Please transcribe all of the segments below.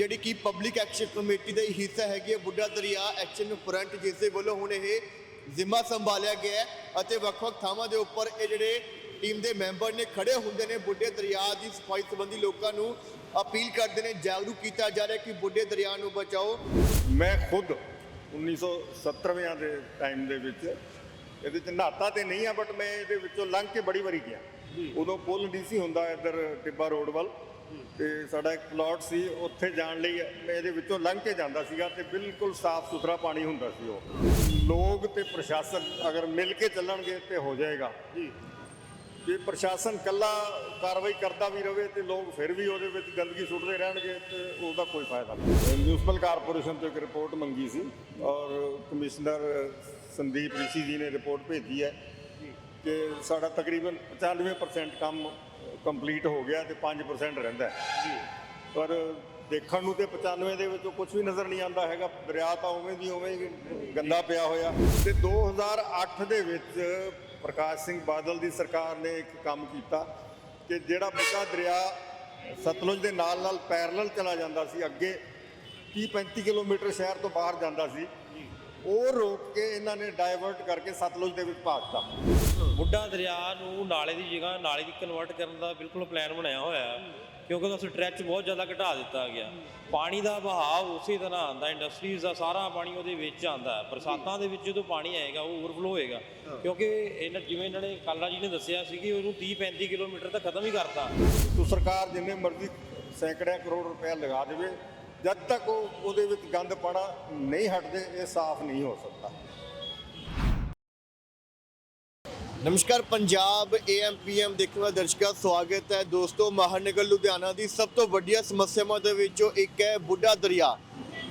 ਜਿਹੜੀ ਕਿ public action committee ਦਾ ਹੀ ਹਿੱਸਾ ਹੈਗੀ ਹੈ ਬੁੱਢਾ ਦਰਿਆ ਐਕਸ਼ਨ ਫਰੰਟ ਜਿਸ ਦੇ ਵੱਲੋਂ ਹੁਣ ਇਹ ਜ਼ਿੰਮਾ ਸੰਭਾਲਿਆ ਗਿਆ ਹੈ ਅਤੇ ਵੱਖ-ਵੱਖ ਥਾਵਾਂ ਦੇ ਉੱਪਰ ਇਹ ਜਿਹੜੇ ਟੀਮ ਦੇ ਮੈਂਬਰ ਨੇ ਖੜੇ ਹੁੰਦੇ ਨੇ ਬੁੱਢੇ ਦਰਿਆ ਦੀ ਸਫ਼ਾਈ ਸੰਬੰਧੀ ਲੋਕਾਂ ਨੂੰ ਅਪੀਲ ਕਰਦੇ ਨੇ ਜਾਗਰੂਕ ਕੀਤਾ ਜਾ ਰਿਹਾ ਕਿ ਬੁੱਢੇ ਦਰਿਆ ਨੂੰ ਬਚਾਓ। ਮੈਂ ਖੁਦ 1970ਵਿਆਂ ਦੇ ਟਾਈਮ ਦੇ ਵਿੱਚ ਇਹਦੇ ਚ ਨਹਾਤਾ ਤੇ ਨਹੀਂ ਆ ਬਟ ਮੈਂ ਇਹਦੇ ਵਿੱਚੋਂ ਲੰਘ ਕੇ ਬੜੀ ਵਾਰੀ ਗਿਆ। ਉਦੋਂ ਪੁਲ ਨਹੀਂ ਸੀ ਹੁੰਦਾ ਇੱਧਰ ਟਿੱਬਾ ਰੋਡ ਵੱਲ। ਤੇ ਸਾਡਾ ਇੱਕ ਪਲਾਟ ਸੀ ਉੱਥੇ ਜਾਣ ਲਈ ਇਹਦੇ ਵਿੱਚੋਂ ਲੰਘ ਕੇ ਜਾਂਦਾ ਸੀਗਾ ਤੇ ਬਿਲਕੁਲ ਸਾਫ਼ ਸੁਥਰਾ ਪਾਣੀ ਹੁੰਦਾ ਸੀ ਉਹ। ਲੋਕ ਤੇ ਪ੍ਰਸ਼ਾਸਨ ਅਗਰ ਮਿਲ ਕੇ ਚੱਲਣਗੇ ਤੇ ਹੋ ਜਾਏਗਾ। ਜੀ। ਜੇ ਪ੍ਰਸ਼ਾਸਨ ਕੱਲਾ ਕਾਰਵਾਈ ਕਰਦਾ ਵੀ ਰਵੇ ਤੇ ਲੋਕ ਫਿਰ ਵੀ ਉਹਦੇ ਵਿੱਚ ਗੰਦਗੀ ਸੁੱਟਦੇ ਰਹਿਣਗੇ ਤੇ ਉਹਦਾ ਕੋਈ ਫਾਇਦਾ ਨਹੀਂ। ਮਿਊਨਿਸਪਲ ਕਾਰਪੋਰੇਸ਼ਨ ਤੋਂ ਇੱਕ ਰਿਪੋਰਟ ਮੰਗੀ ਸੀ ਔਰ ਕਮਿਸ਼ਨਰ ਸੰਦੀਪ ਰਿਸ਼ੀ ਜੀ ਨੇ ਰਿਪੋਰਟ ਭੇਜੀ ਹੈ ਕਿ ਸਾਡਾ ਤਕਰੀਬਨ 95% ਕੰਮ ਕੰਪਲੀਟ ਹੋ ਗਿਆ ਤੇ 5% ਰਹਿੰਦਾ ਹੈ। ਪਰ ਦੇਖਣ ਨੂੰ ਤੇ 95 ਦੇ ਵਿੱਚੋਂ ਕੁਝ ਵੀ ਨਜ਼ਰ ਨਹੀਂ ਆਉਂਦਾ ਹੈਗਾ। ਦਰਿਆ ਤਾਂ ਉਵੇਂ ਦੀ ਉਵੇਂ ਗੰਦਾ ਪਿਆ ਹੋਇਆ। ਤੇ 2008 ਦੇ ਵਿੱਚ ਪ੍ਰਕਾਸ਼ ਸਿੰਘ ਬਾਦਲ ਦੀ ਸਰਕਾਰ ਨੇ ਇੱਕ ਕੰਮ ਕੀਤਾ ਕਿ ਜਿਹੜਾ ਬੁੱਢਾ ਦਰਿਆ ਸਤਲੁਜ ਦੇ ਨਾਲ ਨਾਲ ਪੈਰਲਲ ਚਲਾ ਜਾਂਦਾ ਸੀ, ਅੱਗੇ 30 35 ਕਿਲੋਮੀਟਰ ਸ਼ਹਿਰ ਤੋਂ ਬਾਹਰ ਜਾਂਦਾ ਸੀ। ਉਹ ਰੋਕ ਕੇ ਇਹਨਾਂ ਨੇ ਡਾਇਵਰਟ ਕਰਕੇ ਸਤਲੁਜ ਦੇ ਵਿੱਚ ਪਾਤਾ ਬੁੱਢਾ ਦਰਿਆ ਨੂੰ ਨਾਲੇ ਦੀ ਜਗ੍ਹਾ, ਨਾਲੇ ਦੀ ਕਨਵਰਟ ਕਰਨ ਦਾ ਬਿਲਕੁਲ ਪਲਾਨ ਬਣਾਇਆ ਹੋਇਆ ਹੈ, ਕਿਉਂਕਿ ਉਹਦਾ ਸਟ੍ਰੈਚ ਬਹੁਤ ਜ਼ਿਆਦਾ ਘਟਾ ਦਿੱਤਾ ਗਿਆ। ਪਾਣੀ ਦਾ ਵਹਾਅ ਉਸੇ ਤਰ੍ਹਾਂ ਆਉਂਦਾ ਇੰਡਸਟਰੀਜ਼ ਦਾ ਸਾਰਾ ਪਾਣੀ ਉਹਦੇ ਵਿੱਚ ਆਉਂਦਾ ਹੈ। ਬਰਸਾਤਾਂ ਦੇ ਵਿੱਚ ਜਦੋਂ ਪਾਣੀ ਆਏਗਾ, ਉਹ ਓਵਰਫਲੋ ਹੋਏਗਾ। ਕਿਉਂਕਿ ਇਹਨਾਂ, ਜਿਵੇਂ ਇਹਨਾਂ ਨੇ ਕਾਲਾ ਜੀ ਨੇ ਦੱਸਿਆ ਸੀ ਕਿ ਉਹਨੂੰ 30 35 ਕਿਲੋਮੀਟਰ ਤੱਕ ਖਤਮ ਹੀ ਕਰਤਾ। ਤੋ ਸਰਕਾਰ ਜਿੰਨੇ ਮਰਜ਼ੀ ਸੈਂਕੜਿਆਂ ਕਰੋੜ ਰੁਪਏ ਲਗਾ ਦੇਵੇ, ਜਦ ਤੱਕ ਉਹ ਉਹਦੇ ਵਿੱਚ ਗੰਦ ਪਾਣਾ ਨਹੀਂ ਹਟਦੇ, ਇਹ ਸਾਫ਼ ਨਹੀਂ ਹੋ ਸਕਦਾ। ਨਮਸਕਾਰ, ਪੰਜਾਬ ਏਐਮਪੀਐਮ ਦੇਖਣ ਵਾਲੇ ਦਰਸ਼ਕਾਂ ਸਵਾਗਤ ਹੈ। ਦੋਸਤੋ, ਮਹਾਨਗਰ ਲੁਧਿਆਣਾ ਦੀ ਸਭ ਤੋਂ ਵੱਡੀਆਂ ਸਮੱਸਿਆਵਾਂ ਦੇ ਵਿੱਚੋਂ ਇੱਕ ਹੈ ਬੁੱਢਾ ਦਰਿਆ,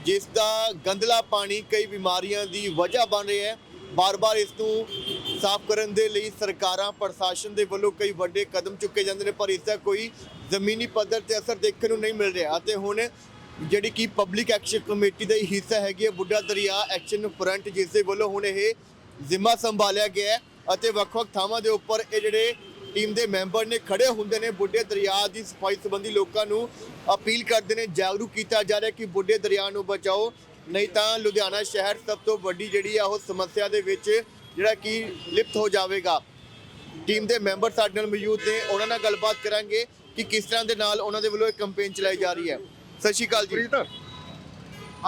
ਜਿਸ ਦਾ ਗੰਦਲਾ ਪਾਣੀ ਕਈ ਬਿਮਾਰੀਆਂ ਦੀ ਵਜ੍ਹਾ ਬਣ ਰਿਹਾ ਹੈ। ਬਾਰ-ਬਾਰ ਇਸ ਨੂੰ ਸਾਫ਼ ਕਰਨ ਦੇ ਲਈ ਸਰਕਾਰਾਂ, ਪ੍ਰਸ਼ਾਸਨ ਦੇ ਵੱਲੋਂ ਕਈ ਵੱਡੇ ਕਦਮ ਚੁੱਕੇ ਜਾਂਦੇ ਨੇ, ਪਰ ਇਸ ਦਾ ਕੋਈ ਜ਼ਮੀਨੀ ਪੱਧਰ ਤੇ ਅਸਰ ਦੇਖਣ ਨੂੰ ਨਹੀਂ ਮਿਲ ਰਿਹਾ। ਅਤੇ ਹੁਣ ਜਿਹੜੀ ਕਿ ਪਬਲਿਕ ਐਕਸ਼ਨ ਕਮੇਟੀ ਦਾ ਹੀ ਹਿੱਸਾ ਹੈਗੀ ਹੈ ਬੁੱਢਾ ਦਰਿਆ ਐਕਸ਼ਨ ਫਰੰਟ, ਜਿਸ ਦੇ ਵੱਲੋਂ ਹੁਣ ਇਹ ਜ਼ਿੰਮਾ ਸੰਭਾਲਿਆ ਗਿਆ ਹੈ। ਅਤੇ ਵੱਖ-ਵੱਖ ਥਾਵਾਂ ਦੇ ਉੱਪਰ ਇਹ ਜਿਹੜੇ ਟੀਮ ਦੇ ਮੈਂਬਰ ਨੇ ਖੜੇ ਹੁੰਦੇ ਨੇ ਬੁੱਢੇ ਦਰਿਆ ਦੀ ਸਫ਼ਾਈ ਸੰਬੰਧੀ ਲੋਕਾਂ ਨੂੰ ਅਪੀਲ ਕਰਦੇ ਨੇ ਜਾਗਰੂਕ ਕੀਤਾ ਜਾ ਰਿਹਾ ਕਿ ਬੁੱਢੇ ਦਰਿਆ ਨੂੰ ਬਚਾਓ। ਨਹੀਂ ਤਾਂ ਲੁਧਿਆਣਾ ਸ਼ਹਿਰ ਸਭ ਤੋਂ ਵੱਡੀ ਜਿਹੜੀ ਆ ਉਹ ਸਮੱਸਿਆ ਦੇ ਵਿੱਚ ਜਿਹੜਾ ਕਿ ਲਿਪਤ ਹੋ ਜਾਵੇਗਾ। ਟੀਮ ਦੇ ਮੈਂਬਰ ਸਾਡੇ ਨਾਲ ਮੌਜੂਦ ਨੇ ਉਹਨਾਂ ਨਾਲ ਗੱਲਬਾਤ ਕਰਾਂਗੇ ਕਿ ਕਿਸ ਤਰ੍ਹਾਂ ਦੇ ਨਾਲ ਉਹਨਾਂ ਦੇ ਵੱਲੋਂ ਇਹ ਕੈਂਪੇਨ ਚਲਾਈ ਜਾ ਰਹੀ ਹੈ। ਸਤਿ ਸ਼੍ਰੀ ਅਕਾਲ ਜੀ।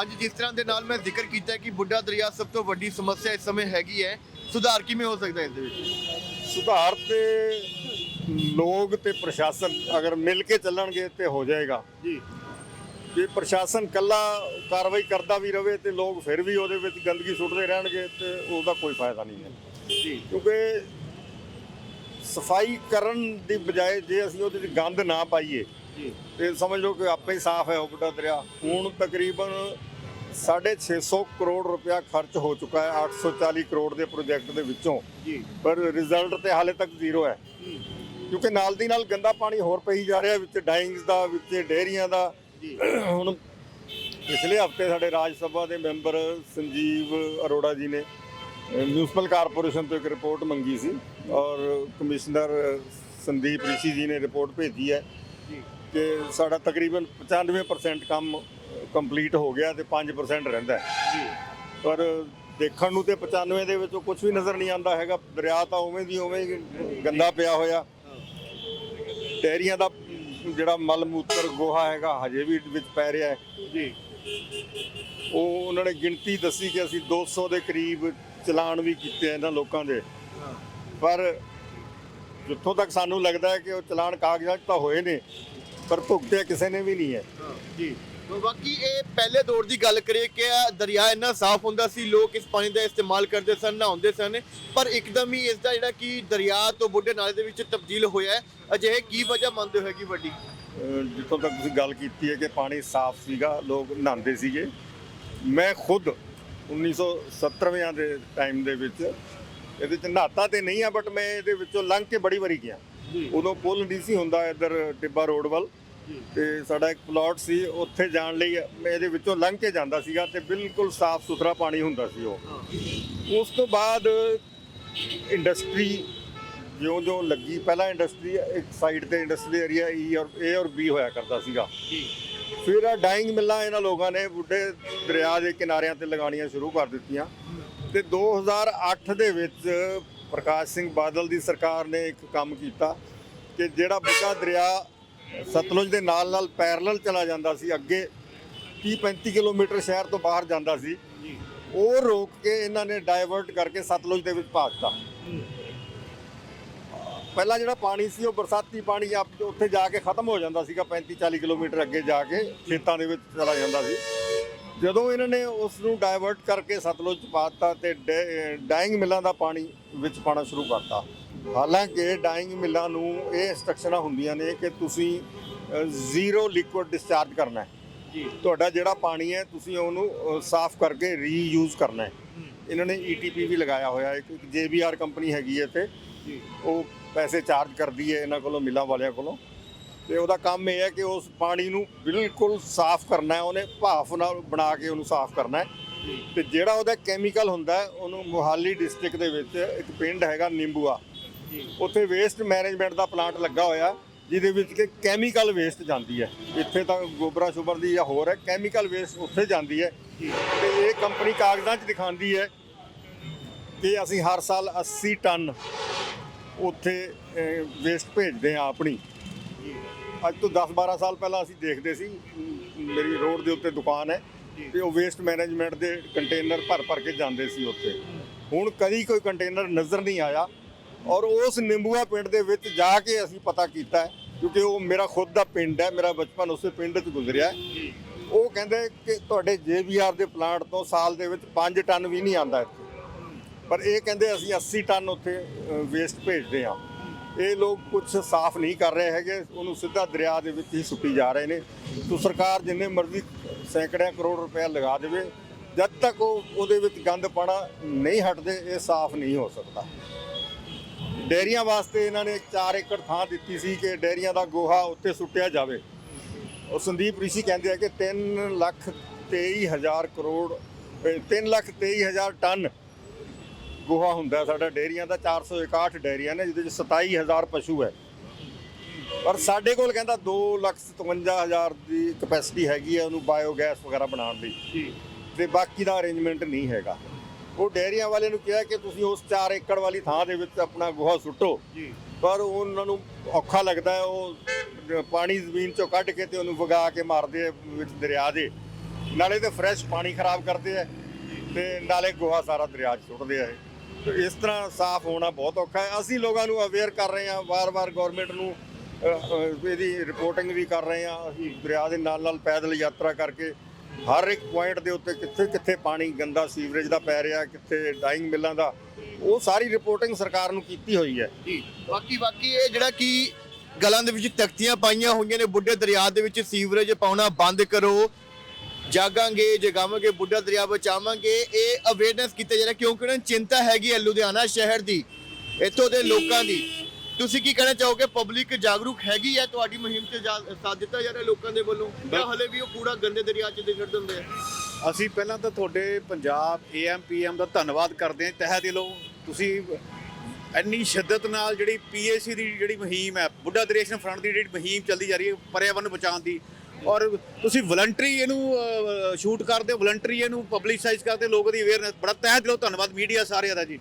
ਅੱਜ ਜਿਸ ਤਰ੍ਹਾਂ ਦੇ ਨਾਲ ਮੈਂ ਜ਼ਿਕਰ ਕੀਤਾ ਕਿ ਬੁੱਢਾ ਦਰਿਆ ਸਭ ਤੋਂ ਵੱਡੀ ਸਮੱਸਿਆ ਇਸ ਸਮੇਂ ਹੈਗੀ ਹੈ ਸੁਧਾਰ ਕਿਵੇਂ ਹੋ ਸਕਦਾ ਇਸ ਦੇ ਵਿੱਚ? ਸੁਧਾਰ ਤੇ ਲੋਕ ਤੇ ਪ੍ਰਸ਼ਾਸਨ ਅਗਰ ਮਿਲ ਕੇ ਚੱਲਣਗੇ ਤੇ ਹੋ ਜਾਏਗਾ। ਜੀ। ਜੇ ਪ੍ਰਸ਼ਾਸਨ ਕੱਲਾ ਕਾਰਵਾਈ ਕਰਦਾ ਵੀ ਰਵੇ ਤੇ ਲੋਕ ਫਿਰ ਵੀ ਉਹਦੇ ਵਿੱਚ ਗੰਦਗੀ ਸੁੱਟਦੇ ਰਹਿਣਗੇ ਤੇ ਉਹਦਾ ਕੋਈ ਫਾਇਦਾ ਨਹੀਂ ਹੈ। ਜੀ। ਕਿਉਂਕਿ ਸਫ਼ਾਈ ਕਰਨ ਦੀ ਬਜਾਏ ਜੇ ਅਸੀਂ ਉਹਦੇ ਵਿੱਚ ਗੰਦ ਨਾ ਪਾਈਏ ਜੀ। ਤੇ ਸਮਝ ਲਓ ਕਿ ਆਪੇ ਹੀ ਸਾਫ਼ ਹੈ ਉਹ ਬੁੱਢਾ ਦਰਿਆ। ਹੁਣ ਤਕਰੀਬਨ 650 ਕਰੋੜ ਰੁਪਇਆ ਖਰਚ ਹੋ ਚੁੱਕਾ ਹੈ 840 ਕਰੋੜ ਦੇ ਪ੍ਰੋਜੈਕਟ ਦੇ ਵਿੱਚੋਂ। ਜੀ। ਪਰ ਰਿਜ਼ਲਟ ਤੇ ਹਾਲੇ ਤੱਕ ਜ਼ੀਰੋ ਹੈ। ਕਿਉਂਕਿ ਨਾਲ ਦੀ ਨਾਲ ਗੰਦਾ ਪਾਣੀ ਹੋਰ ਪਈ ਜਾ ਰਿਹਾ ਵਿੱਚ ਡਾਈਂਗਸ ਦਾ ਵਿੱਚ ਡੇਅਰੀਆਂ ਦਾ। ਹੁਣ ਪਿਛਲੇ ਹਫ਼ਤੇ ਸਾਡੇ ਰਾਜ ਸਭਾ ਦੇ ਮੈਂਬਰ ਸੰਜੀਵ ਅਰੋੜਾ ਜੀ ਨੇ ਮਿਊਨਿਸਪਲ ਕਾਰਪੋਰੇਸ਼ਨ ਤੋਂ ਇੱਕ ਰਿਪੋਰਟ ਮੰਗੀ ਸੀ ਔਰ ਕਮਿਸ਼ਨਰ ਸੰਦੀਪ ਰਿਸ਼ੀ ਜੀ ਨੇ ਰਿਪੋਰਟ ਭੇਜੀ ਹੈ ਕਿ ਸਾਡਾ ਤਕਰੀਬਨ 95% ਕੰਮ ਕੰਪਲੀਟ ਹੋ ਗਿਆ ਤੇ 5% ਰਹਿੰਦਾ ਹੈ। ਜੀ। ਪਰ ਦੇਖਣ ਨੂੰ ਤੇ 95 ਦੇ ਵਿੱਚੋਂ ਕੁਝ ਵੀ ਨਜ਼ਰ ਨਹੀਂ ਆਉਂਦਾ ਹੈਗਾ। ਦਰਿਆ ਤਾਂ ਉਵੇਂ ਦੀ ਉਵੇਂ ਹੀ ਗੰਦਾ ਪਿਆ ਹੋਇਆ। ਡੈਰੀਆਂ ਦਾ ਜਿਹੜਾ ਮਲ ਮੂਤਰ ਗੋਹਾ ਹੈਗਾ ਹਜੇ ਵੀ ਵਿੱਚ ਪੈ ਰਿਹਾ ਹੈ। ਜੀ। ਉਹ ਉਹਨਾਂ ਨੇ ਗਿਣਤੀ ਦੱਸੀ ਕਿ ਅਸੀਂ 200 ਦੇ ਕਰੀਬ ਚਲਾਨ ਵੀ ਕੀਤੇ ਇਹਨਾਂ ਲੋਕਾਂ ਦੇ। ਪਰ ਜਿੱਥੋਂ ਤੱਕ ਸਾਨੂੰ ਲੱਗਦਾ ਹੈ ਕਿ ਉਹ ਚਲਾਨ ਕਾਗਜ਼ਾਂ 'ਚ ਤਾਂ ਹੋਏ ਨੇ ਪਰ ਭੁਗਤਿਆ ਕਿਸੇ ਨੇ ਵੀ ਨਹੀਂ ਹੈ ਜੀ। ਬਾਕੀ ਇਹ ਪਹਿਲੇ ਦੌਰ ਦੀ ਗੱਲ ਕਰੀਏ ਕਿ ਦਰਿਆ ਇੰਨਾ ਸਾਫ਼ ਹੁੰਦਾ ਸੀ ਲੋਕ ਇਸ ਪਾਣੀ ਦਾ ਇਸਤੇਮਾਲ ਕਰਦੇ ਸਨ ਨਹਾਉਂਦੇ ਸਨ ਪਰ ਇੱਕਦਮ ਹੀ ਇਸ ਦਾ ਜਿਹੜਾ ਕਿ ਦਰਿਆ ਤੋਂ ਬੁੱਢੇ ਨਾਲੇ ਦੇ ਵਿੱਚ ਤਬਦੀਲ ਹੋਇਆ ਹੈ। ਅਜਿਹੇ ਕੀ ਵਜ੍ਹਾ ਮੰਨਦੇ ਹੋ ਹੈਗੀ ਵੱਡੀ? ਜਿੱਥੋਂ ਤੱਕ ਤੁਸੀਂ ਗੱਲ ਕੀਤੀ ਹੈ ਕਿ ਪਾਣੀ ਸਾਫ਼ ਸੀਗਾ ਲੋਕ ਨਹਾਉਂਦੇ ਸੀਗੇ। ਮੈਂ ਖੁਦ 1970ਵਿਆਂ ਦੇ ਟਾਈਮ ਦੇ ਵਿੱਚ ਇਹਦੇ ਚ ਨਹਾਤਾ ਤੇ ਨਹੀਂ ਆ ਬਟ ਮੈਂ ਇਹਦੇ ਵਿੱਚੋਂ ਲੰਘ ਕੇ ਬੜੀ ਵਾਰੀ ਗਿਆ। ਉਦੋਂ ਪੁਲ ਨਹੀਂ ਸੀ ਹੁੰਦਾ ਇੱਧਰ ਟਿੱਬਾ ਰੋਡ ਵੱਲ। ਤੇ ਸਾਡਾ ਇੱਕ ਪਲਾਟ ਸੀ, ਉੱਥੇ ਜਾਣ ਲਈ ਇਹਦੇ ਵਿੱਚੋਂ ਲੰਘ ਕੇ ਜਾਂਦਾ ਸੀਗਾ ਤੇ ਬਿਲਕੁਲ ਸਾਫ਼ ਸੁਥਰਾ ਪਾਣੀ ਹੁੰਦਾ ਸੀ ਉਹ। ਉਸ ਤੋਂ ਬਾਅਦ ਇੰਡਸਟਰੀ ਜਿਉਂ-ਜਿਉਂ ਲੱਗੀ। ਪਹਿਲਾਂ ਇੰਡਸਟਰੀ ਇੱਕ ਸਾਈਡ ਤੇ ਇੰਡਸਟਰੀ ਏਰੀਆ ਈ e ਔਰ ਏ ਔਰ ਬੀ ਹੋਇਆ ਕਰਦਾ ਸੀਗਾ। ਫਿਰ ਆ ਡਾਈਂਗ ਮਿੱਲਾਂ ਇਹਨਾਂ ਲੋਕਾਂ ਨੇ ਬੁੱਢੇ ਦਰਿਆ ਦੇ ਕਿਨਾਰਿਆਂ ਤੇ ਲਗਾਉਣੀਆਂ ਸ਼ੁਰੂ ਕਰ ਦਿੱਤੀਆਂ। ਤੇ 2008 ਦੇ ਵਿੱਚ ਪ੍ਰਕਾਸ਼ ਸਿੰਘ ਬਾਦਲ ਦੀ ਸਰਕਾਰ ਨੇ ਇੱਕ ਕੰਮ ਕੀਤਾ ਕਿ ਜਿਹੜਾ ਬੁੱਢਾ ਦਰਿਆ ਸਤਲੁਜ ਦੇ ਨਾਲ ਨਾਲ ਪੈਰਲਲ ਚਲਾ ਜਾਂਦਾ ਸੀ ਅੱਗੇ 30 35 ਕਿਲੋਮੀਟਰ ਸ਼ਹਿਰ ਤੋਂ ਬਾਹਰ ਜਾਂਦਾ ਸੀ। ਉਹ ਰੋਕ ਕੇ ਇਹਨਾਂ ਨੇ ਡਾਇਵਰਟ ਕਰਕੇ ਸਤਲੁਜ ਦੇ ਵਿੱਚ ਪਾ ਦਿੱਤਾ। ਪਹਿਲਾਂ ਜਿਹੜਾ ਪਾਣੀ ਸੀ ਉਹ ਬਰਸਾਤੀ ਪਾਣੀ ਆਪ ਉੱਥੇ ਜਾ ਕੇ ਖਤਮ ਹੋ ਜਾਂਦਾ ਸੀਗਾ 35 40 ਕਿਲੋਮੀਟਰ ਅੱਗੇ ਜਾ ਕੇ ਖੇਤਾਂ ਦੇ ਵਿੱਚ ਚਲਾ ਜਾਂਦਾ ਸੀ। ਜਦੋਂ ਇਹਨਾਂ ਨੇ ਉਸ ਨੂੰ ਡਾਇਵਰਟ ਕਰਕੇ ਸਤਲੁਜ ਚ ਪਾ ਦਿੱਤਾ ਤੇ ਡੈ- ਡਾਈਂਗ ਮਿੱਲਾਂ ਦਾ ਪਾਣੀ ਵਿੱਚ ਪਾਣਾ ਸ਼ੁਰੂ ਕਰਤਾ। ਹਾਲਾਂਕਿ ਡਾਈਂਗ ਮਿੱਲਾਂ ਨੂੰ ਇਹ ਇੰਸਟਰਕਸ਼ਨਾਂ ਹੁੰਦੀਆਂ ਨੇ ਕਿ ਤੁਸੀਂ ਜ਼ੀਰੋ ਲਿਕੁਇਡ ਡਿਸਚਾਰਜ ਕਰਨਾ ਹੈ। ਜੀ। ਤੁਹਾਡਾ ਜਿਹੜਾ ਪਾਣੀ ਹੈ ਤੁਸੀਂ ਉਹਨੂੰ ਸਾਫ਼ ਕਰਕੇ ਰੀਯੂਜ਼ ਕਰਨਾ ਹੈ। ਇਹਨਾਂ ਨੇ ਈਟੀਪੀ ਵੀ ਲਗਾਇਆ ਹੋਇਆ ਇੱਕ ਜੇਬੀਆਰ ਕੰਪਨੀ ਹੈਗੀ ਹੈ ਇੱਥੇ। ਜੀ। ਉਹ ਪੈਸੇ ਚਾਰਜ ਕਰਦੀ ਹੈ ਇਹਨਾਂ ਕੋਲੋਂ ਮਿਲਾਂ ਵਾਲਿਆਂ ਕੋਲੋਂ। ਤੇ ਉਹਦਾ ਕੰਮ ਇਹ ਹੈ ਕਿ ਉਸ ਪਾਣੀ ਨੂੰ ਬਿਲਕੁਲ ਸਾਫ਼ ਕਰਨਾ ਹੈ ਉਹਨੇ ਭਾਫ ਨਾਲ ਬਣਾ ਕੇ ਉਹਨੂੰ ਸਾਫ਼ ਕਰਨਾ ਹੈ। ਤੇ ਜਿਹੜਾ ਉਹਦਾ ਕੈਮੀਕਲ ਹੁੰਦਾ ਉਹਨੂੰ ਮੋਹਾਲੀ ਡਿਸਟ੍ਰਿਕਟ ਦੇ ਵਿੱਚ ਇੱਕ ਪਿੰਡ ਹੈਗਾ ਨਿੰਬੂਆ। ਉੱਥੇ ਵੇਸਟ ਮੈਨੇਜਮੈਂਟ ਦਾ ਪਲਾਂਟ ਲੱਗਾ ਹੋਇਆ, ਜਿਹਦੇ ਵਿੱਚ ਕਿ ਕੈਮੀਕਲ ਵੇਸਟ ਜਾਂਦੀ ਹੈ। ਇੱਥੇ ਤਾਂ ਗੋਬਰਾ ਸ਼ੁਬਰ ਦੀ ਜਾਂ ਹੋਰ ਹੈ ਕੈਮੀਕਲ ਵੇਸਟ ਉੱਥੇ ਜਾਂਦੀ ਹੈ। ਤੇ ਇਹ ਕੰਪਨੀ ਕਾਗਜ਼ਾਂ 'ਚ ਦਿਖਾਉਂਦੀ ਹੈ ਕਿ ਅਸੀਂ ਹਰ ਸਾਲ 80 ਟਨ ਉੱਥੇ ਵੇਸਟ ਭੇਜਦੇ ਹਾਂ ਆਪਣੀ। ਅੱਜ ਤੋਂ 10-12 ਸਾਲ ਪਹਿਲਾਂ ਅਸੀਂ ਦੇਖਦੇ ਸੀ, ਮੇਰੀ ਰੋਡ ਦੇ ਉੱਤੇ ਦੁਕਾਨ ਹੈ, ਤੇ ਉਹ ਵੇਸਟ ਮੈਨੇਜਮੈਂਟ ਦੇ ਕੰਟੇਨਰ ਭਰ ਭਰ ਕੇ ਜਾਂਦੇ ਸੀ ਉੱਥੇ। ਹੁਣ ਕਦੀ ਕੋਈ ਕੰਟੇਨਰ ਨਜ਼ਰ ਨਹੀਂ ਆਇਆ। ਔਰ ਉਸ ਨਿੰਬੂਆ ਪਿੰਡ ਦੇ ਵਿੱਚ ਜਾ ਕੇ ਅਸੀਂ ਪਤਾ ਕੀਤਾ ਕਿਉਂਕਿ ਉਹ ਮੇਰਾ ਖੁਦ ਦਾ ਪਿੰਡ ਹੈ, ਮੇਰਾ ਬਚਪਨ ਉਸੇ ਪਿੰਡ 'ਚ ਗੁਜ਼ਰਿਆ ਉਹ ਕਹਿੰਦੇ ਕਿ ਤੁਹਾਡੇ ਜੇਬੀਆਰ ਦੇ ਪਲਾਂਟ ਤੋਂ ਸਾਲ ਦੇ ਵਿੱਚ 5 ਟਨ ਵੀ ਨਹੀਂ ਆਉਂਦਾ ਇੱਥੇ। ਪਰ ਇਹ ਕਹਿੰਦੇ ਅਸੀਂ 80 ਟਨ ਉੱਥੇ ਵੇਸਟ ਭੇਜਦੇ ਹਾਂ। ਇਹ ਲੋਕ ਕੁਝ ਸਾਫ਼ ਨਹੀਂ ਕਰ ਰਹੇ ਹੈਗੇ, ਉਹਨੂੰ ਸਿੱਧਾ ਦਰਿਆ ਦੇ ਵਿੱਚ ਹੀ ਸੁੱਟੀ ਜਾ ਰਹੇ ਨੇ। ਤੋਂ ਸਰਕਾਰ ਜਿੰਨੇ ਮਰਜ਼ੀ ਸੈਂਕੜਿਆਂ ਕਰੋੜ ਰੁਪਏ ਲਗਾ ਦੇਵੇ, ਜਦ ਤੱਕ ਉਹ ਉਹਦੇ ਵਿੱਚ ਗੰਦ ਪਾਣਾ ਨਹੀਂ ਹਟਦੇ, ਇਹ ਸਾਫ਼ ਨਹੀਂ ਹੋ ਸਕਦਾ। ਡੈਰੀਆਂ ਵਾਸਤੇ ਇਹਨਾਂ ਨੇ 4 ਏਕੜ ਥਾਂ ਦਿੱਤੀ ਸੀ ਕਿ ਡੈਰੀਆਂ ਦਾ ਗੋਹਾ ਉੱਤੇ ਸੁੱਟਿਆ ਜਾਵੇ। ਉਹ ਸੰਦੀਪ ਰਿਸ਼ੀ ਕਹਿੰਦੇ ਆ ਕਿ 3 ਲੱਖ 23 ਹਜ਼ਾਰ ਕਰੋੜ 3 ਲੱਖ 23 ਹਜ਼ਾਰ ਟਨ ਗੋਹਾ ਹੁੰਦਾ ਸਾਡਾ ਡੇਰੀਆਂ ਦਾ 461 ਡੇਰੀਆਂ ਨੇ ਜਿਹਦੇ ਵਿੱਚ 27000 ਪਸ਼ੂ ਹੈ। ਪਰ ਸਾਡੇ ਕੋਲ ਕਹਿੰਦਾ 2 ਲੱਖ 57 ਹਜ਼ਾਰ ਦੀ ਕਪੈਸਿਟੀ ਹੈਗੀ ਹੈ ਉਹਨੂੰ ਬਾਇਓਗੈਸ ਵਗੈਰਾ ਬਣਾਉਣ ਲਈ ਤੇ ਬਾਕੀ ਦਾ ਅਰੇਂਜਮੈਂਟ ਨਹੀਂ ਹੈਗਾ। ਉਹ ਡੇਰੀਆਂ ਵਾਲੇ ਨੂੰ ਕਿਹਾ ਕਿ ਤੁਸੀਂ ਉਸ 4 ਏਕੜ ਵਾਲੀ ਥਾਂ ਦੇ ਵਿੱਚ ਆਪਣਾ ਗੋਹਾ ਸੁੱਟੋ। ਜੀ। ਪਰ ਉਹਨਾਂ ਨੂੰ ਔਖਾ ਲੱਗਦਾ ਹੈ ਉਹ ਪਾਣੀ ਜ਼ਮੀਨ ਚੋਂ ਕੱਢ ਕੇ ਤੇ ਉਹਨੂੰ ਵਗਾ ਕੇ ਮਾਰਦੇ ਆ ਵਿੱਚ ਦਰਿਆ ਦੇ। ਨਾਲੇ ਤੇ ਫਰੈਸ਼ ਪਾਣੀ ਖਰਾਬ ਕਰਦੇ ਆ ਤੇ ਨਾਲੇ ਗੋਹਾ ਸਾਰਾ ਦਰਿਆ 'ਚ ਸੁੱਟਦੇ ਆ ਇਹ। ਤੇ ਇਸ ਤਰ੍ਹਾਂ ਸਾਫ਼ ਹੋਣਾ ਬਹੁਤ ਔਖਾ ਹੈ। ਅਸੀਂ ਲੋਕਾਂ ਨੂੰ ਅਵੇਅਰ ਕਰ ਰਹੇ ਹਾਂ ਵਾਰ-ਵਾਰ ਗਵਰਨਮੈਂਟ ਨੂੰ ਇਹਦੀ ਰਿਪੋਰਟਿੰਗ ਵੀ ਕਰ ਰਹੇ ਹਾਂ। ਅਸੀਂ ਦਰਿਆ ਦੇ ਨਾਲ ਨਾਲ ਪੈਦਲ ਯਾਤਰਾ ਕਰਕੇ ਹਰ ਇੱਕ ਪੁਆਇੰਟ ਦੇ ਉੱਤੇ ਕਿੱਥੇ ਕਿੱਥੇ ਪਾਣੀ ਗੰਦਾ ਸੀਵਰੇਜ ਦਾ ਪੈ ਰਿਹਾ, ਕਿੱਥੇ ਡਾਈਂਗ ਮਿੱਲਾਂ ਦਾ, ਉਹ ਸਾਰੀ ਰਿਪੋਰਟਿੰਗ ਸਰਕਾਰ ਨੂੰ ਕੀਤੀ ਹੋਈ ਹੈ। ਜੀ, ਬਾਕੀ ਬਾਕੀ ਇਹ ਜਿਹੜਾ ਕਿ ਗਲਾਂ ਦੇ ਵਿੱਚ ਤਖਤੀਆਂ ਪਾਈਆਂ ਹੋਈਆਂ ਨੇ, ਬੁੱਢੇ ਦਰਿਆ ਦੇ ਵਿੱਚ ਸੀਵਰੇਜ ਪਾਉਣਾ ਬੰਦ ਕਰੋ। ਜਾਗਾਂਗੇ, ਜਗਾਵਾਂਗੇ, ਬੁੱਢਾ ਦਰਿਆ ਬਚਾਵਾਂਗੇ। ਇਹ ਅਵੇਅਰਨੈਸ ਕੀਤਾ ਜਾ ਰਿਹਾ, ਕਿਉਂਕਿ ਉਹਨਾਂ ਨੂੰ ਚਿੰਤਾ ਹੈਗੀ ਹੈ ਲੁਧਿਆਣਾ ਸ਼ਹਿਰ ਦੀ, ਇੱਥੋਂ ਦੇ ਲੋਕਾਂ ਦੀ। ਤੁਸੀਂ ਕੀ ਕਹਿਣਾ ਚਾਹੋਗੇ? ਪਬਲਿਕ ਜਾਗਰੂਕ ਹੈਗੀ ਹੈ ਤੁਹਾਡੀ ਮੁਹਿੰਮ ਜਾ- ਸਾਥ ਦਿੱਤਾ ਜਾ ਰਿਹਾ ਲੋਕਾਂ ਦੇ ਵੱਲੋਂ? ਜਾਂ ਹਲੇ ਵੀ ਉਹ ਕੂੜਾ ਗੰਦੇ ਦਰਿਆ 'ਚ ਦੇ ਛੱਡ ਦਿੰਦੇ ਆ? ਅਸੀਂ ਪਹਿਲਾਂ ਤਾਂ ਤੁਹਾਡੇ ਪੰਜਾਬ ਏਐਮਪੀਐਮ ਦਾ ਧੰਨਵਾਦ ਕਰਦੇ ਹਾਂ ਤਹਿ ਦਿਲੋਂ। ਤੁਸੀਂ ਇੰਨੀ ਸ਼ਿੱਦਤ ਨਾਲ ਜਿਹੜੀ ਪੀਏਸੀ ਦੀ ਜਿਹੜੀ ਮੁਹਿੰਮ ਹੈ ਬੁੱਢਾ ਦਰੇਸ਼ਨ ਫਰੰਟ ਦੀ ਜਿਹੜੀ ਮੁਹਿੰਮ ਚੱਲਦੀ ਜਾ ਰਹੀ ਹੈ ਪਰਿਆਵਰਨ ਬਚਾਉਣ ਦੀ ਔਰ ਤੁਸੀਂ ਵਲੰਟਰੀ ਇਹਨੂੰ ਸ਼ੂਟ ਕਰਦੇ ਹੋ ਵਲੰਟਰੀ ਇਹਨੂੰ ਪਬਲਿਸਾਈਜ਼ ਕਰਦੇ ਲੋਕਾਂ ਦੀ ਅਵੇਅਰਨੈਸ ਬੜਾ ਤਹਿ ਦਿਲੋਂ ਧੰਨਵਾਦ ਮੀਡੀਆ ਸਾਰਿਆਂ ਦਾ ਜੀ।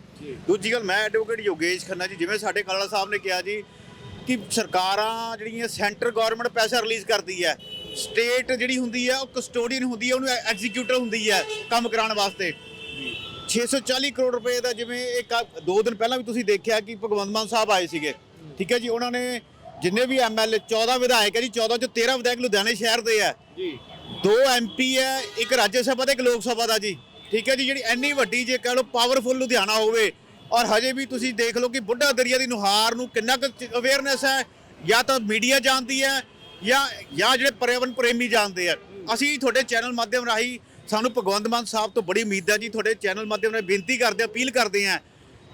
ਦੂਜੀ ਗੱਲ ਮੈਂ ਐਡਵੋਕੇਟ ਯੋਗੇਸ਼ ਖੰਨਾ ਜੀ ਜਿਵੇਂ ਸਾਡੇ ਕਾਲਾ ਸਾਹਿਬ ਨੇ ਕਿਹਾ ਜੀ ਕਿ ਸਰਕਾਰਾਂ ਜਿਹੜੀਆਂ ਸੈਂਟਰ ਗਵਰਨਮੈਂਟ ਪੈਸਾ ਰਿਲੀਜ਼ ਕਰਦੀ ਹੈ ਸਟੇਟ ਜਿਹੜੀ ਹੁੰਦੀ ਹੈ ਉਹ ਕਸਟੋਡੀਅਨ ਹੁੰਦੀ ਹੈ ਉਹਨੂੰ ਐਗਜ਼ੀਕਿਊਟਰ ਹੁੰਦੀ ਹੈ ਕੰਮ ਕਰਾਉਣ ਵਾਸਤੇ। 640 ਕਰੋੜ ਰੁਪਏ ਦਾ ਜਿਵੇਂ ਇੱਕ ਦੋ ਦਿਨ ਪਹਿਲਾਂ ਵੀ ਤੁਸੀਂ ਦੇਖਿਆ ਕਿ ਭਗਵੰਤ ਮਾਨ ਸਾਹਿਬ ਆਏ ਸੀਗੇ। ਠੀਕ ਹੈ ਜੀ ਉਹਨਾਂ ਨੇ ਜਿੰਨੇ ਵੀ ਐਮਐਲਏ 14 ਵਿਧਾਇਕ ਹੈ ਜੀ 14 ਚੋਂ 13 ਵਿਧਾਇਕ ਲੁਧਿਆਣੇ ਸ਼ਹਿਰ ਦੇ ਹੈ। ਜੀ। ਦੋ ਐਮਪੀ ਹੈ ਇੱਕ ਰਾਜ ਸਭਾ ਦਾ ਇੱਕ ਲੋਕ ਸਭਾ ਦਾ ਜੀ। ਠੀਕ ਹੈ ਜੀ ਜਿਹੜੀ ਇੰਨੀ ਵੱਡੀ ਜੇ ਕਹ ਲਓ ਪਾਵਰਫੁਲ ਲੁਧਿਆਣਾ ਹੋਵੇ ਔਰ ਹਜੇ ਵੀ ਤੁਸੀਂ ਦੇਖ ਲਓ ਕਿ ਬੁੱਢਾ ਦਰਿਆ ਦੀ ਨੁਹਾਰ ਨੂੰ ਕਿੰਨਾ ਕੁ ਅਵੇਅਰਨੈਸ ਹੈ ਜਾਂ ਤਾਂ ਮੀਡੀਆ ਜਾਣਦੀ ਹੈ ਜਾਂ ਜਾਂ ਜਿਹੜੇ ਪਰਿਆਵਰਨ ਪ੍ਰੇਮੀ ਜਾਣਦੇ ਆ। ਅਸੀਂ ਤੁਹਾਡੇ ਚੈਨਲ ਮਾਧਿਅਮ ਰਾਹੀਂ ਸਾਨੂੰ ਭਗਵੰਤ ਮਾਨ ਸਾਹਿਬ ਤੋਂ ਬੜੀ ਉਮੀਦ ਹੈ ਜੀ ਤੁਹਾਡੇ ਚੈਨਲ ਮਾਧਿਅਮ ਨਾਲ ਬੇਨਤੀ ਕਰਦੇ ਅਪੀਲ ਕਰਦੇ ਆ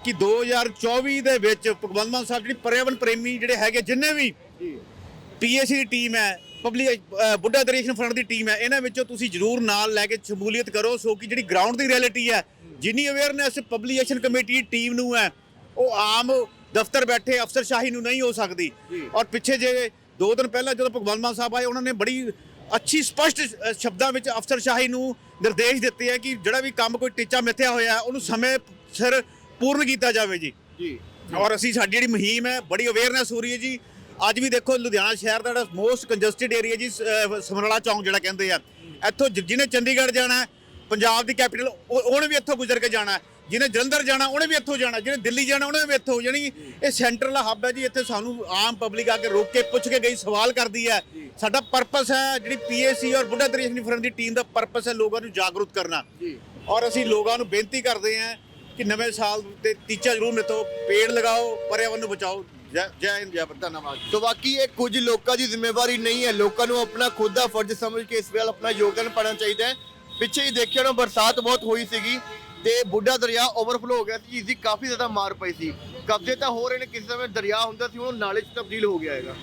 ਕਿ 2024 ਦੇ ਵਿੱਚ ਭਗਵੰਤ ਮਾਨ ਸਾਹਿਬ ਜਿਹੜੀ ਪਰਿਆਵਰਨ ਪ੍ਰੇਮੀ ਜਿਹੜੇ ਹੈਗੇ ਜਿੰਨੇ ਵੀ ਦੀ ਟੀਮ ਹੈ ਪਬਲਿਕ ਬੁੱਢਾ ਦਰੇਸ਼ਨ ਫਰੰਟ ਦੀ ਟੀਮ ਹੈ ਇਹਨਾਂ ਵਿੱਚੋਂ ਤੁਸੀਂ ਜਰੂਰ ਨਾਲ ਲੈ ਕੇ ਸ਼ਮੂਲੀਅਤ ਕਰੋ ਸੋ ਕਿ ਜਿਹੜੀ ਗਰਾਊਂਡ ਦੀ ਰਿਐਲਿਟੀ ਹੈ ਜਿੰਨੀ ਅਵੇਅਰਨੈਸ ਪਬਲੀਕੇਸ਼ਨ ਕਮੇਟੀ ਟੀਮ ਨੂੰ ਹੈ ਉਹ ਆਮ ਦਫ਼ਤਰ ਬੈਠੇ ਅਫਸਰਸ਼ਾਹੀ ਨੂੰ ਨਹੀਂ ਹੋ ਸਕਦੀ। ਔਰ ਪਿੱਛੇ ਜੇ ਦੋ ਦਿਨ ਪਹਿਲਾਂ ਜਦੋਂ ਭਗਵੰਤ ਮਾਨ ਸਾਹਿਬ ਆਏ ਉਹਨਾਂ ਨੇ ਬੜੀ ਅੱਛੀ ਸਪਸ਼ਟ ਸ਼ਬਦਾਂ ਵਿੱਚ ਅਫਸਰਸ਼ਾਹੀ ਨੂੰ ਨਿਰਦੇਸ਼ ਦਿੱਤੇ ਹੈ ਕਿ ਜਿਹੜਾ ਵੀ ਕੰਮ ਕੋਈ ਟੀਚਾ ਮਿੱਥਿਆ ਹੋਇਆ ਉਹਨੂੰ ਸਮੇਂ ਸਿਰ ਪੂਰਨ ਕੀਤਾ ਜਾਵੇ ਜੀ। ਜੀ। ਔਰ ਅਸੀਂ ਸਾਡੀ ਜਿਹੜੀ ਮੁਹਿੰਮ ਹੈ ਬੜੀ ਅਵੇਅਰਨੈਸ ਹੋ ਰਹੀ ਹੈ ਜੀ। ਅੱਜ ਵੀ ਦੇਖੋ ਲੁਧਿਆਣਾ ਸ਼ਹਿਰ ਦਾ ਜਿਹੜਾ ਮੋਸਟ ਕੰਜਸਟਡ ਏਰੀਆ ਜੀ ਸਮਰਾਲਾ ਚੌਂਕ ਜਿਹੜਾ ਕਹਿੰਦੇ ਆ। ਇੱਥੋਂ ਜਿਹਨੇ ਚੰਡੀਗੜ੍ਹ ਜਾਣਾ ਪੰਜਾਬ ਦੀ ਕੈਪੀਟਲ ਉਹਨੇ ਵੀ ਇੱਥੋਂ ਗੁਜ਼ਰ ਕੇ ਜਾਣਾ। ਜਿਹਨੇ ਜਲੰਧਰ ਜਾਣਾ ਉਹਨੇ ਵੀ ਇੱਥੋਂ ਜਾਣਾ ਜਿਹਨੇ ਦਿੱਲੀ ਜਾਣਾ ਉਹਨੇ ਵੀ ਇੱਥੋਂ। ਜਾਣੀ ਇਹ ਸੈਂਟਰਲ ਹੱਬ ਹੈ ਜੀ ਇੱਥੇ ਸਾਨੂੰ ਆਮ ਪਬਲਿਕ ਆ ਕੇ ਰੋਕ ਕੇ ਪੁੱਛ ਕੇ ਗਈ ਸਵਾਲ ਕਰਦੀ ਹੈ। ਸਾਡਾ ਪਰਪਸ ਹੈ ਜਿਹੜੀ ਪੀਏਸੀ ਔਰ ਬੁੱਢਾ ਦਰੇਸ਼ਨੀ ਫਰਮ ਦੀ ਟੀਮ ਦਾ ਪਰਪਸ ਹੈ ਲੋਕਾਂ ਨੂੰ ਜਾਗਰੂਕ ਕਰਨਾ। ਔਰ ਅਸੀਂ ਲੋਕਾਂ ਨੂੰ ਬੇਨਤੀ ਕਰਦੇ ਹਾਂ ਕਿ ਨਵੇਂ ਸਾਲ ਤੇ ਟੀਚਾ ਜ਼ਰੂਰ ਮਿੱਥੋ ਪੇੜ ਲਗਾਓ, ਪਰਿਆਵਰਨ ਨੂੰ ਬਚਾਓ। ਜੈ ਜੈ ਹਿੰਦ, ਜੈ ਧੰਨਵਾਦ ਤੋ ਬਾਕੀ ਇਹ ਕੁਝ ਲੋਕਾਂ ਦੀ ਜ਼ਿੰਮੇਵਾਰੀ ਨਹੀਂ ਹੈ। ਲੋਕਾਂ ਨੂੰ ਆਪਣਾ ਖੁਦ ਦਾ ਫਰਜ਼ ਸਮਝ ਕੇ ਇਸ ਵੇਲੇ ਆਪਣਾ ਯੋਗਦਾਨ ਪਾਉਣਾ ਚਾਹੀਦਾ ਹੈ। ਪਿੱਛੇ ਹੀ ਦੇਖਿਆ ਨਾ, ਬਰਸਾਤ ਬਹੁਤ ਹੋਈ ਸੀਗੀ ਤੇ ਬੁੱਢਾ ਦਰਿਆ ਓਵਰਫਲੋ ਹੋ ਗਿਆ ਸੀ ਜਿਸ ਦੀ ਕਾਫੀ ਜ਼ਿਆਦਾ ਮਾਰ ਪਈ ਸੀ। ਕਬਜ਼ੇ ਤਾਂ ਹੋ ਰਹੇ ਨੇ, ਕਿਸੇ ਸਮੇਂ ਦਰਿਆ ਹੁੰਦਾ ਸੀ, ਉਹ ਨਾਲੇ 'ਚ ਤਬਦੀਲ ਹੋ ਗਿਆ ਹੈਗਾ।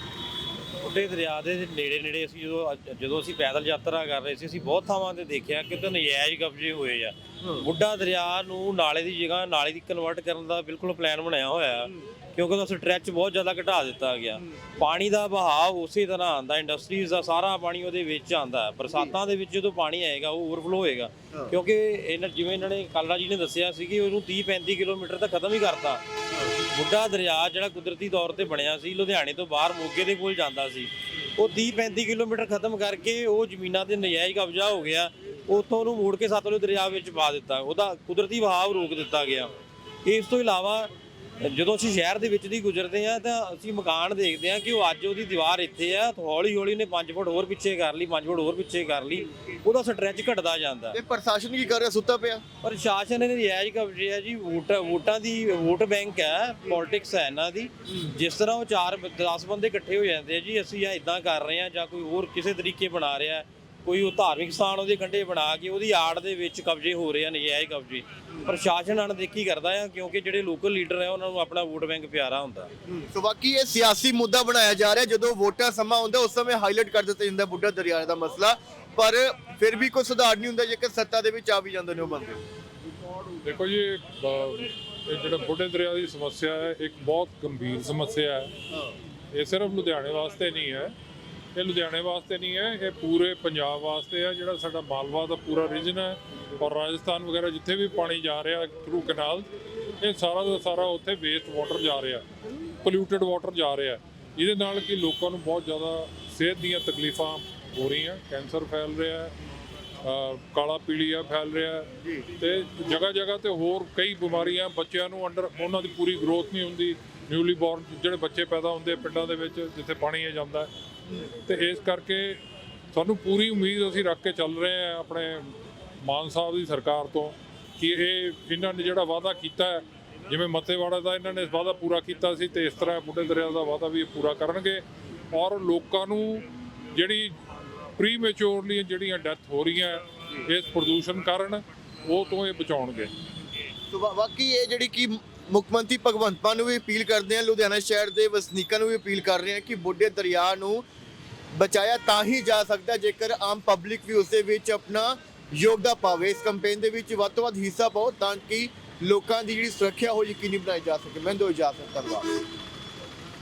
ਉੱਡੇ ਦਰਿਆ ਦੇ ਨੇੜੇ ਨੇੜੇ ਅਸੀਂ ਜਦੋਂ ਜਦੋਂ ਅਸੀਂ ਪੈਦਲ ਯਾਤਰਾ ਕਰ ਰਹੇ ਸੀ ਅਸੀਂ ਬਹੁਤ ਥਾਵਾਂ ਤੇ ਦੇਖਿਆ ਕਿ ਉੱਥੇ ਨਜਾਇਜ਼ ਕਬਜ਼ੇ ਹੋਏ ਆ। ਬੁੱਢਾ ਦਰਿਆ ਨੂੰ ਨਾਲੇ ਦੀ ਜਗ੍ਹਾ ਨਾਲੇ ਦੀ ਕਨਵਰਟ ਕਰਨ ਦਾ ਬਿਲਕੁਲ ਪਲਾਨ ਬਣਾਇਆ ਹੋਇਆ ਕਿਉਂਕਿ ਉਹਦਾ ਸਟ੍ਰੈਚ ਬਹੁਤ ਜ਼ਿਆਦਾ ਘਟਾ ਦਿੱਤਾ ਗਿਆ। ਪਾਣੀ ਦਾ ਵਹਾਅ ਉਸੇ ਤਰ੍ਹਾਂ ਆਂਦਾ ਇੰਡਸਟਰੀਜ਼ ਦਾ ਸਾਰਾ ਪਾਣੀ ਉਹਦੇ ਵਿੱਚ ਆਂਦਾ ਬਰਸਾਤਾਂ ਦੇ ਵਿੱਚ ਜਦੋਂ ਪਾਣੀ ਆਏਗਾ ਉਹ ਓਵਰਫਲੋ ਹੋਏਗਾ। ਕਿਉਂਕਿ ਇਹਨਾਂ ਜਿਵੇਂ ਇਹਨਾਂ ਨੇ ਕਾਲੜਾ ਜੀ ਨੇ ਦੱਸਿਆ ਸੀ ਕਿ ਉਹਨੂੰ 30 35 ਕਿਲੋਮੀਟਰ ਤੱਕ ਖਤਮ ਹੀ ਕਰਤਾ। ਬੁੱਢਾ ਦਰਿਆ ਜਿਹੜਾ ਕੁਦਰਤੀ ਤੌਰ ਤੇ ਬਣਿਆ ਸੀ, ਲੁਧਿਆਣੇ ਤੋਂ ਬਾਹਰ ਮੋਗੇ ਦੇ ਕੋਲ ਜਾਂਦਾ ਸੀ। ਉਹ 30 35 ਕਿਲੋਮੀਟਰ ਖਤਮ ਕਰਕੇ ਉਹ ਜ਼ਮੀਨਾਂ ਤੇ ਨਜਾਇਜ਼ ਕਬਜ਼ਾ ਹੋ ਗਿਆ। ਉੱਥੋਂ ਉਹਨੂੰ ਮੋੜ ਕੇ ਸਤਲੁਜ ਦਰਿਆ ਵਿੱਚ ਪਾ ਦਿੱਤਾ। ਉਹਦਾ ਕੁਦਰਤੀ ਵਹਾਅ ਰੋਕ ਦਿੱਤਾ ਗਿਆ। ਇਸ ਤੋਂ ਇਲਾਵਾ ਜਦੋਂ ਅਸੀਂ ਸ਼ਹਿਰ ਦੇ ਵਿੱਚ ਦੀ ਗੁਜ਼ਰਦੇ ਆ ਤਾਂ ਅਸੀਂ ਮਕਾਨ ਦੇਖਦੇ ਆ ਕਿ ਉਹ ਅੱਜ ਉਹਦੀ ਦੀਵਾਰ ਇੱਥੇ ਆ ਹੌਲੀ ਹੌਲੀ ਨੇ 5 ਫੁੱਟ ਹੋਰ ਪਿੱਛੇ ਕਰ ਲਈ 5 ਫੁੱਟ ਹੋਰ ਪਿੱਛੇ ਕਰ ਲਈ ਉਹਦਾ ਸਟ੍ਰੈਚ ਘਟਦਾ ਜਾਂਦਾ। ਤੇ ਪ੍ਰਸ਼ਾਸਨ ਕੀ ਕਰ ਰਿਹਾ? ਸੁੱਤਾ ਪਿਆ? ਪਰ ਸ਼ਾਸਨ ਨੇ ਰਿਆਇਜ ਕਬਜ਼ੇ ਹੈ ਜੀ ਵੋਟ ਵੋਟਾਂ ਦੀ ਵੋਟ ਬੈਂਕ ਹੈ ਪੋਲਿਟਿਕਸ ਹੈ ਇਹਨਾਂ ਦੀ। ਜਿਸ ਤਰ੍ਹਾਂ ਉਹ 4 10 ਬੰਦੇ ਇਕੱਠੇ ਹੋ ਜਾਂਦੇ ਆ ਜੀ ਅਸੀਂ ਇਹ ਇਦਾਂ ਕਰ ਰਹੇ ਆ ਜਾਂ ਕੋਈ ਹੋਰ ਕਿਸੇ ਤਰੀਕੇ ਬਣਾ ਰਿਹਾ ਕੋਈ ਉਹ ਧਾਰਮਿਕ ਸਥਾਨ ਉਹਦੇ ਕੰਢੇ ਬਣਾ ਕੇ ਉਹਦੀ ਆੜ ਦੇ ਵਿੱਚ ਕਬਜ਼ੇ ਹੋ ਰਹੇ ਆ ਨਜਾਇਜ਼ ਕਬਜ਼ੇ। ਪ੍ਰਸ਼ਾਸਨ ਅਣਦੇਖੀ ਕਰਦਾ ਆ ਕਿਉਂਕਿ ਜਿਹੜੇ ਲੋਕਲ ਲੀਡਰ ਆ ਉਹਨਾਂ ਨੂੰ ਆਪਣਾ ਵੋਟ ਬੈਂਕ ਪਿਆਰਾ ਹੁੰਦਾ। ਸੋ ਬਾਕੀ ਇਹ ਸਿਆਸੀ ਮੁੱਦਾ ਬਣਾਇਆ ਜਾ ਰਿਹਾ ਜਦੋਂ ਵੋਟਾਂ ਸਮਾਂ ਹੁੰਦਾ ਉਸ ਸਮੇਂ ਹਾਈਲਾਈਟ ਕਰ ਦਿੱਤਾ ਜਾਂਦਾ ਬੁੱਢਾ ਦਰਿਆ ਦਾ ਮਸਲਾ। ਪਰ ਫਿਰ ਵੀ ਕੋਈ ਸੁਧਾਰ ਨਹੀਂ ਹੁੰਦਾ ਜੇਕਰ ਸੱਤਾ ਦੇ ਵਿੱਚ ਆ ਵੀ ਜਾਂਦੇ ਨੇ ਉਹ ਬੰਦੇ। ਦੇਖੋ ਜੀ ਇਹ ਜਿਹੜਾ ਬੁੱਢੇ ਦਰਿਆ ਦੀ ਸਮੱਸਿਆ ਹੈ ਇੱਕ ਬਹੁਤ ਗੰਭੀਰ ਸਮੱਸਿਆ ਹੈ। ਇਹ ਸਿਰਫ ਲੁਧਿਆਣੇ ਵਾਸਤੇ ਨਹੀਂ ਹੈ। ਇਹ ਲੁਧਿਆਣੇ ਵਾਸਤੇ ਨਹੀਂ ਹੈ, ਇਹ ਪੂਰੇ ਪੰਜਾਬ ਵਾਸਤੇ ਆ ਜਿਹੜਾ ਸਾਡਾ ਮਾਲਵਾ ਦਾ ਪੂਰਾ ਰੀਜਨ ਹੈ ਔਰ ਰਾਜਸਥਾਨ ਵਗੈਰਾ ਜਿੱਥੇ ਵੀ ਪਾਣੀ ਜਾ ਰਿਹਾ ਥਰੂ ਕਨਾਲ ਇਹ ਸਾਰਾ ਦਾ ਸਾਰਾ ਉੱਥੇ ਵੇਸਟ ਵਾਟਰ ਜਾ ਰਿਹਾ ਪੋਲਿਊਟਡ ਵਾਟਰ ਜਾ ਰਿਹਾ। ਇਹਦੇ ਨਾਲ ਕਿ ਲੋਕਾਂ ਨੂੰ ਬਹੁਤ ਜ਼ਿਆਦਾ ਸਿਹਤ ਦੀਆਂ ਤਕਲੀਫਾਂ ਹੋ ਰਹੀਆਂ ਕੈਂਸਰ ਫੈਲ ਰਿਹਾ ਹੈ ਕਾਲਾ ਪੀਲੀਆ ਫੈਲ ਰਿਹਾ ਹੈ ਤੇ ਜਗ੍ਹਾ ਜਗ੍ਹਾ ਤੇ ਹੋਰ ਕਈ ਬਿਮਾਰੀਆਂ ਬੱਚਿਆਂ ਨੂੰ ਅੰਡਰ ਉਹਨਾਂ ਦੀ ਪੂਰੀ ਗਰੋਥ ਨਹੀਂ ਹੁੰਦੀ। ਨਿਊਲੀ ਬੋਰਨ ਜਿਹੜੇ ਬੱਚੇ ਪੈਦਾ ਹੁੰਦੇ ਪਿੰਡਾਂ ਦੇ ਵਿੱਚ, ਜਿੱਥੇ ਪਾਣੀ ਇਹ ਜਾਂਦਾ ਤੇ ਇਸ ਕਰਕੇ ਸਾਨੂੰ ਪੂਰੀ ਉਮੀਦ ਅਸੀਂ ਰੱਖ ਕੇ ਚੱਲ ਰਹੇ ਆ ਆਪਣੇ ਮਾਨ ਸਾਹਿਬ ਦੀ ਸਰਕਾਰ ਤੋਂ ਕਿ ਇਹ ਇਹਨਾਂ ਨੇ ਜਿਹੜਾ ਵਾਅਦਾ ਕੀਤਾ ਹੈ, ਜਿਵੇਂ ਮੱਤੇਵਾੜਾ ਦਾ ਇਹਨਾਂ ਨੇ ਵਾਅਦਾ ਪੂਰਾ ਕੀਤਾ ਸੀ ਤੇ ਇਸ ਤਰ੍ਹਾਂ ਬੁੱਢੇ ਦਰਿਆ ਦਾ ਵਾਅਦਾ ਵੀ ਇਹ ਪੂਰਾ ਕਰਨਗੇ ਔਰ ਲੋਕਾਂ ਨੂੰ ਜਿਹੜੀ ਪ੍ਰੀਮੈਚੁਰਲੀ ਜਿਹੜੀਆਂ ਡੈਥ ਹੋ ਰਹੀਆਂ ਇਸ ਪ੍ਰਦੂਸ਼ਣ ਕਾਰਨ, ਉਹ ਤੋਂ ਇਹ ਬਚਾਉਣਗੇ। ਸੋ ਬਾਕੀ ਇਹ ਜਿਹੜੀ ਕਿ ਮੁੱਖ ਮੰਤਰੀ ਭਗਵੰਤ ਮਾਨ ਨੂੰ ਵੀ ਅਪੀਲ ਕਰਦੇ ਆ ਲੁਧਿਆਣਾ ਸ਼ਹਿਰ ਦੇ ਵਸਨੀਕਾਂ ਨੂੰ ਵੀ ਅਪੀਲ ਕਰ ਰਹੇ ਆ ਕਿ ਬੁੱਢੇ ਦਰਿਆ ਨੂੰ ਬਚਾਇਆ ਤਾਂ ਹੀ ਜਾ ਸਕਦਾ ਜੇਕਰ ਆਮ ਪਬਲਿਕ ਵੀ ਉਸ ਦੇ ਵਿੱਚ ਆਪਣਾ ਯੋਗਦਾਨ ਪਾਵੇ। ਇਸ ਕੈਂਪੇਨ ਦੇ ਵਿੱਚ ਵੱਧ ਤੋਂ ਵੱਧ ਹਿੱਸਾ ਪਾਓ ਤਾਂ ਕਿ ਲੋਕਾਂ ਦੀ ਜਿਹੜੀ ਸੁਰੱਖਿਆ ਉਹ ਯਕੀਨੀ ਬਣਾਈ ਜਾ ਸਕੇ। ਮੈਂ ਦੋ ਇਜਾਜ਼ਤ ਧੰਨਵਾਦ